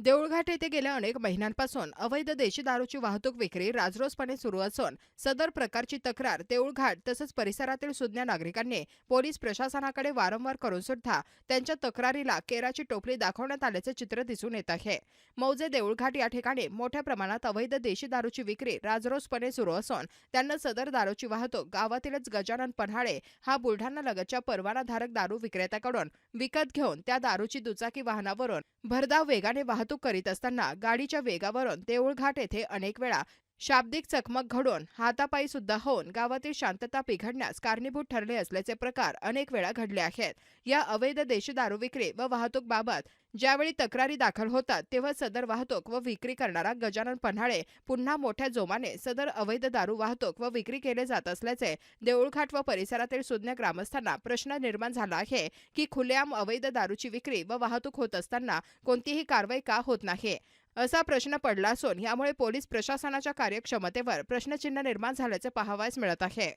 देऊळघाट येथे गेल्या अनेक महिन्यांपासून अवैध देशी दारूची वाहतूक विक्री राजरोसपणे सुरू असून सदर प्रकारची तक्रार देऊळघाट तसंच परिसरातील सुज्ञ नागरिकांनी पोलीस प्रशासनाकडे वारंवार करून सुद्धा त्यांच्या तक्रारीला केराची टोपली दाखवण्यात आल्याचे चित्र दिसून येत आहे. मौजे देऊळघाट या ठिकाणी मोठ्या प्रमाणात अवैध देशी दारूची विक्री राजरोसपणे सुरू असून त्यांना सदर दारूची वाहतूक गावातीलच गजानन पन्हाळे हा बुलढाणा लगतच्या परवानाधारक दारू विक्रेत्याकडून विकत घेऊन त्या दारूची दुचाकी वाहनावरून भरधाव वेगाने वाहतूक वाहतूक करीत असताना गाडीच्या वेगावरून देऊळघाट येथे अनेक वेळा शाब्दिक चकमक घडून हातापायी सुद्धा होऊन गावातील शांतता बिघडण्यास कारणीभूत ठरले असल्याचे प्रकार अनेक वेळा घडले आहेत. या अवैध देशी दारू विक्री व वाहतूक बाबत ज्यावेळी तक्रारी दाखल होतात तेव्हा सदर वाहतूक व विक्री करणारा गजानन पन्हाळे पुन्हा मोठ्या जोमाने सदर अवैध दारू वाहतूक व विक्री केले जात असल्याचे देऊळघाट व परिसरातील सुज्ञ ग्रामस्थांना प्रश्न निर्माण झाला आहे की खुलेआम अवैध दारूची विक्री व वाहतूक होत असताना कोणतीही कारवाई का होत नाही? असा प्रश्न पडला असून यामुळे पोलीस प्रशासनाच्या कार्यक्षमतेवर प्रश्नचिन्ह निर्माण झाल्याचे पाहावयास मिळत आहे.